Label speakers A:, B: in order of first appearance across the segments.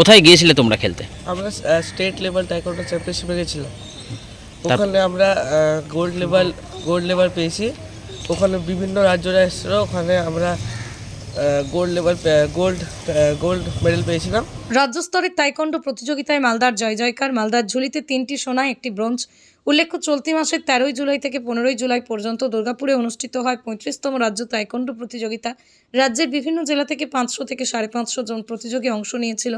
A: কোথায় গিয়েছিলে তোমরা খেলতে?
B: আমরা স্টেট লেভেল টাইকোন্ডো চ্যাম্পিয়নশিপে গেছিলাম। ওখানে আমরা গোল্ড লেভেল গোল্ড লেভেল পেয়েছি। ওখানে বিভিন্ন রাজ্যরা এসেছিল ওখানে আমরা gold level gold gold medal পেয়েছিলাম।
C: রাজ্য স্তরের তাইকন্ডো প্রতিযোগিতায় মালদার জয় জয়কার, মালদার ঝুলিতে তিনটি সোনা একটি ব্রোঞ্জ। উল্লেখ্য, চলতি মাসের তেরোই জুলাই থেকে পনেরোই জুলাই পর্যন্ত দুর্গাপুরে অনুষ্ঠিত হয় পঁয়ত্রিশতম রাজ্য তাইকন্ডো প্রতিযোগিতা। রাজ্যের বিভিন্ন জেলা থেকে পাঁচশো থেকে সাড়ে পাঁচশো জন প্রতিযোগী অংশ নিয়েছিল।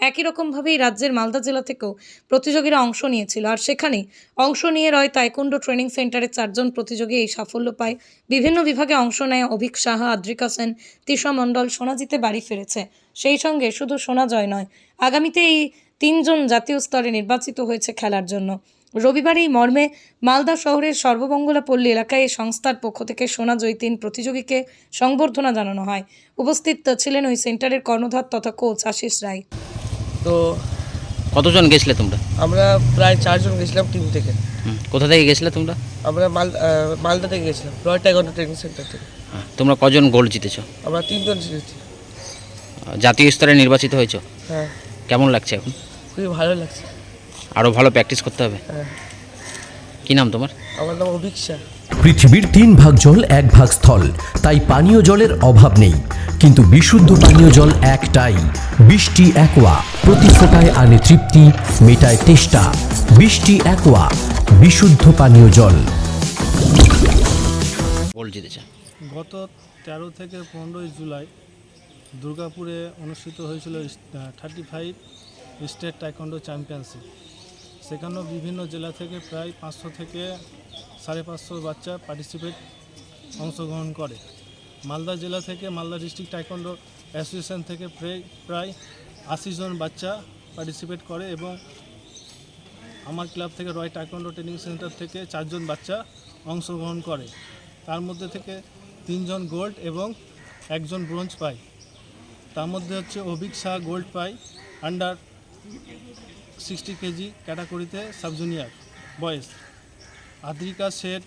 C: একই রকমভাবেই রাজ্যের মালদা জেলা থেকেও প্রতিযোগীরা অংশ নিয়েছিল। আর সেখানে অংশ নিয়ে রয় তাইকন্ডো ট্রেনিং সেন্টারের চারজন প্রতিযোগী এই সাফল্য পায়। বিভিন্ন বিভাগে অংশ নেয় অভিক সাহা, আদ্রিকা সেন, তিশা মণ্ডল সোনা জিতে বাড়ি ফিরেছে। সেই সঙ্গে শুধু সোনা জয় নয় আগামীতে এই তিনজন জাতীয় স্তরে নির্বাচিত হয়েছে খেলার জন্য। রবিবার এই মর্মে মালদা শহরের সর্বমঙ্গলা পল্লী এলাকায় এই সংস্থার পক্ষ থেকে সোনা জয়ী তিন প্রতিযোগীকে সংবর্ধনা জানানো হয়। উপস্থিত ছিলেন ওই সেন্টারের কর্ণধার তথা কোচ আশিস রায়।
B: তো
A: কতজন গেছিলে তোমরা?
B: আমরা প্রায় চারজন গেছিলাম টিম থেকে।
A: কোথা থেকে গেছিলে তোমরা?
B: আমরা মাল মালদা থেকে গেছিলাম রয়্যাল টাইকোয়ান্ডো ট্রেনিং সেন্টার থেকে।
A: হ্যাঁ, তোমরা কজন গোল্ড জিতেছো?
B: আমরা তিনজন জিতেছি।
A: জাতীয় স্তরে নির্বাচিত হয়েছো?
B: হ্যাঁ।
A: কেমন লাগছে এখন?
B: খুবই ভালো লাগছে।
A: আরও ভালো প্র্যাকটিস করতে হবে?
B: হ্যাঁ।
A: কি নাম তোমার?
B: আমার নাম অভিক্ষা।
D: পৃথিবীর তিন ভাগ জল এক ভাগ স্থল। তাই পানীয় জলের অভাব নেই। কিন্তু বিশুদ্ধ পানীয় জল একটাই। বৃষ্টি একোয়া। প্রতি ফোটায় আনে তৃপ্তি মেটায় তেষ্টা। বৃষ্টি একোয়া। বিশুদ্ধ পানীয় জল।
A: জিতেছে।
E: গত তেরো থেকে পনেরোই জুলাই দুর্গাপুরে অনুষ্ঠিত হয়েছিল thirty five state taekwondo championship সেখানেও বিভিন্ন জেলা থেকে প্রায় পাঁচশো থেকে সাড়ে পাঁচশো বাচ্চা পার্টিসিপেট অংশগ্রহণ করে। মালদা জেলা থেকে মালদা ডিস্ট্রিক্ট টাইকন্ডো অ্যাসোসিয়েশন থেকে প্রায় আশি জন বাচ্চা পার্টিসিপেট করে এবং আমার ক্লাব থেকে রয় টাইকন্ডো ট্রেনিং সেন্টার থেকে চারজন বাচ্চা অংশগ্রহণ করে। তার মধ্যে থেকে তিনজন গোল্ড এবং একজন ব্রোঞ্জ পায়। তার মধ্যে হচ্ছে অভিক শাহ গোল্ড পাই আন্ডার সিক্সটি কেজি ক্যাটাগরিতে sub junior boys Adrika Sheth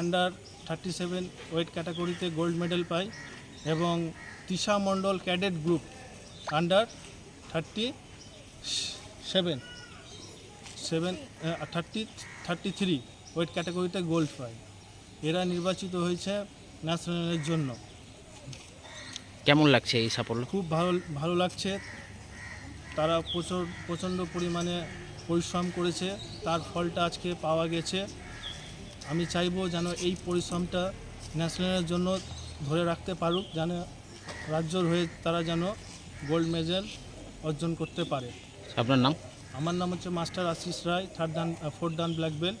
E: under thirty seven weight ক্যাটাগরিতে গোল্ড মেডেল পায় এবং Tisha Mondal cadet group under thirty seven seven thirty thirty three weight ক্যাটাগরিতে গোল্ড পায় এরা নির্বাচিত হয়েছে ন্যাশনালের জন্য।
A: কেমন লাগছে এই সাফল্য?
E: খুব ভালো ভালো লাগছে। তারা প্রচুর প্রচণ্ড পরিমাণে পরিশ্রম করেছে। তার ফলটা আজকে পাওয়া গেছে। আমি চাইব যেন এই পরিশ্রমটা ন্যাশনালের জন্য ধরে রাখতে পারুক যেন রাজ্যর হয়ে তারা যেন গোল্ড মেডেল অর্জন করতে পারে।
A: আপনার নাম?
E: আমার নাম হচ্ছে master Ashis Roy third dan fourth dan black belt.